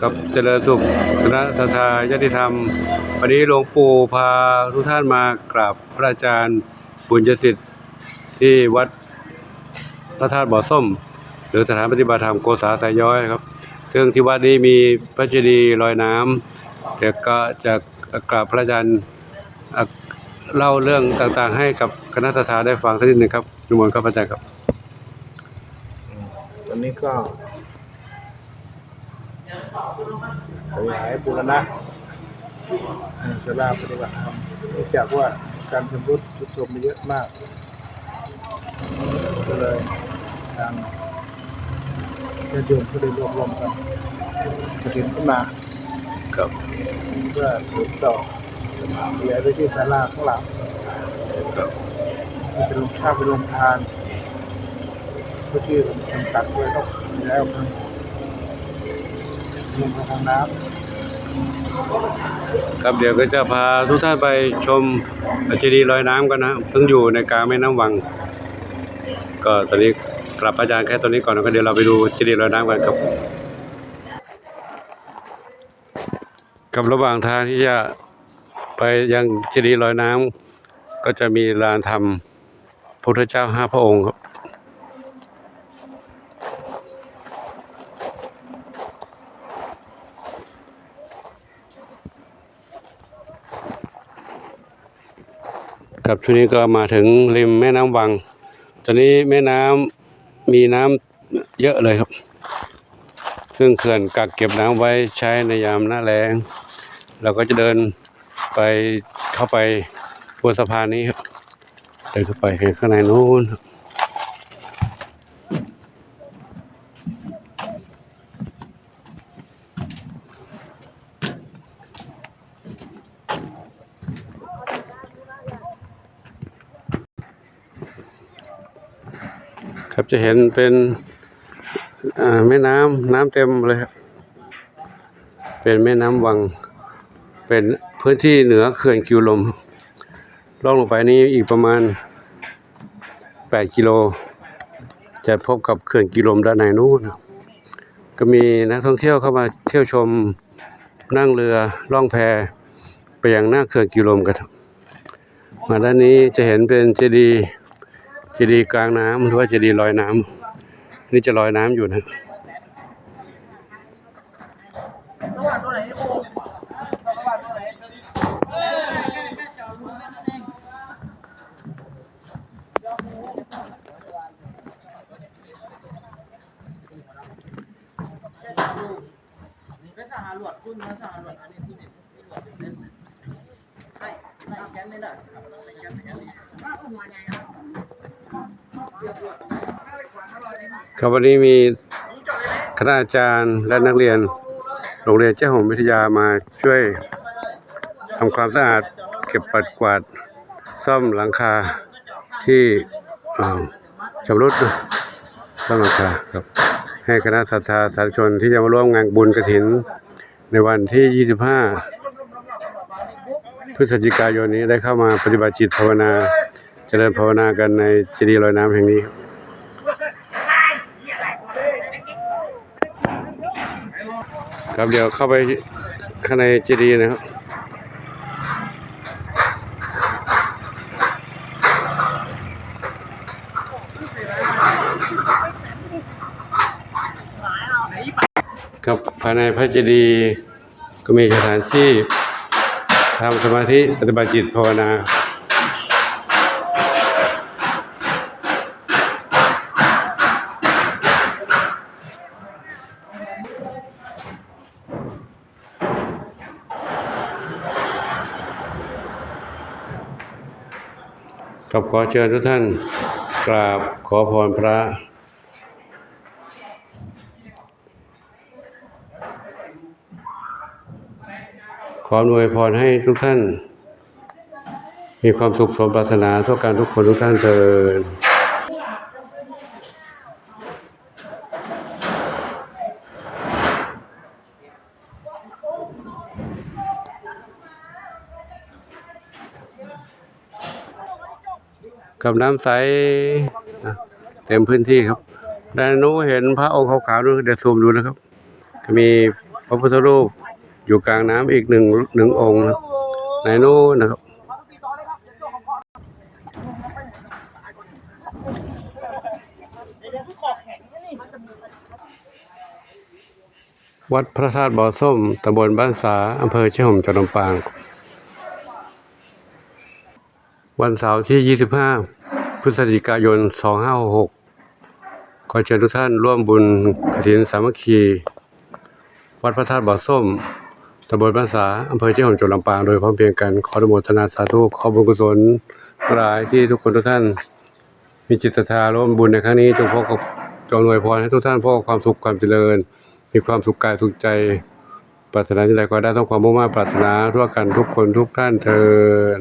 ครับเจริญสุขคณะทาญาติธรรม วันนี้หลวงปู่พาทุกท่านมากราบพระอาจารย์บุญยสิทธิ์ที่วัดพระธาตุบ่อส้ม หรือสถานปฏิบัติธรรมโกษาสายย้อยครับ ซึ่งที่วัดนี้มีพระเจดีย์ลอยน้ำเดี๋ยวก็จะกราบพระอาจารย์เล่าเรื่องต่างๆ ให้กับคณะทาได้ฟังสักนิดหนึ่งครับนิมนต์ครับอาจารย์ครับ ตอนนี้ก็ ขยายบูรณะอ่าศาลาปฏิบัติธรรมเนื่องจากว่าการชำรุดทรุดโทรมมาเยอะมาก ก็เลยทางญาติโยมก็เลยรวบรวมกันกระถิ่นขึ้นมาครับเพื่อสืบต่อขยายไปที่ศาลาข้างหลังครับที่เป็นโรงชาติเป็นโรงทานเพื่อที่จำกัดด้วยต้องขยายอ อกทางลงมาทางน้ำครับเดี๋ยวก็จะพาทุกท่านไปชมเจดีย์ลอยน้ำกันนะเพิ่งอยู่ในกลางแม่น้ำวัง ก็ตอนนี้กลับอาจารย์แค่ตอนนี้ก่อนแล้วก็เดี๋ยวเราไปดูเจดีย์ลอยน้ำกันครับกับระหว่างทางที่จะไปยังเจดีย์ลอยน้ำก็จะมีลานธรรมพระพุทธเจ้าห้าพระองค์ครับ ครับช่วงนี้ก็มาถึงริมแม่น้ำวัง ตอนนี้แม่น้ำมีน้ำเยอะเลยครับ ซึ่งเขื่อนกักเก็บน้ำไว้ใช้ในยามหน้าแล้งเราก็จะเดินไปเข้าไปบนสะพานนี้ครับเดินเข้าไปเห็นข้างในนู้นครับ ครับจะเห็นเป็นแม่น้ำน้ำเต็มเลยครับเป็นแม่น้ำวัง เป็นพื้นที่เหนือเขื่อนกิวลมล่องลงไปนี้อีกประมาณ 8 กิโล จะพบกับเขื่อนกิลมด้านในนู้นก็มีนักท่องเที่ยวเข้ามาเที่ยวชมนั่งเรือล่องแพไปยังหน้าเขื่อนกิลมกันมาด้านนี้จะเห็นเป็นเจดีย์ จดีย์กลางน้ำหรือว่าเจดีย์ลอยน้ำนี่จะลอยน้ำอยู่นะไม่ไม่แก้ไม่ได้ไม่แก้ไม่ได้ ครับวันนี้มีคณาจารย์และนักเรียนโรงเรียนเจ้าหงวิทยามาช่วยทำความสะอาดเก็บปัดกวาดซ่อมหลังคาที่ชำรุดซ่อมหลังคาครับ ให้คณะศรัทธาสาธุชนที่จะมาร่วมงานบุญกระถิน ในวันที่ 25 พฤศจิกายนนี้ได้เข้ามาปฏิบัติจิตภาวนา เจริญภาวนากันในเจดีย์ลอยน้ำแห่งนี้ครับครับเดี๋ยวเข้าไปข้างในเจดีย์นะครับครับภายในพระเจดีย์ก็มีสถานที่ทำสมาธิปฏิบัติจิตภาวนา กับขอเชิญทุกท่านกราบขอพรพระ ขออำนวยพรให้ทุกท่าน มีความสุขสมปรารถนาทุกการทุกคนทุกท่านเถิด กับน้ำใสเต็มพื้นที่ครับด้านนู้เห็นพระองค์ขาวๆด้วยเดี๋ยวซูมดูนะครับ มีพระพุทธรูปอยู่กลางน้ำอีกหนึ่งหนึ่งองค์นะในนู้นนะครับวัดพระธาตุบ่อส้มตำบลบ้านสาอำเภอเชียงหมจังหวัดลำปาง วันเสาร์ที่ 25 พฤศจิกายน 2566 ขอเชิญทุกท่านร่วมบุญกฐินสามัคคี วัดพระธาตุบ่อส้มตำบลบ้านสาอำเภอเชียงหมจังหวัดลำปางโดยพร้อมเพรียงกัน ขออนุโมทนาสาธุขอบุญกุศลรายที่ทุกคนทุกท่าน มีจิตศรัทธาร่วมบุญในครั้งนี้จงพบกับจงอวยพรให้ทุกท่านพบกับความสุขความเจริญ มีความสุขกายสุขใจปรารถนาที่ใดก็ได้ต้องความมุ่งมั่นปรารถนาทั่วกันทุกคนทุกท่านเทิน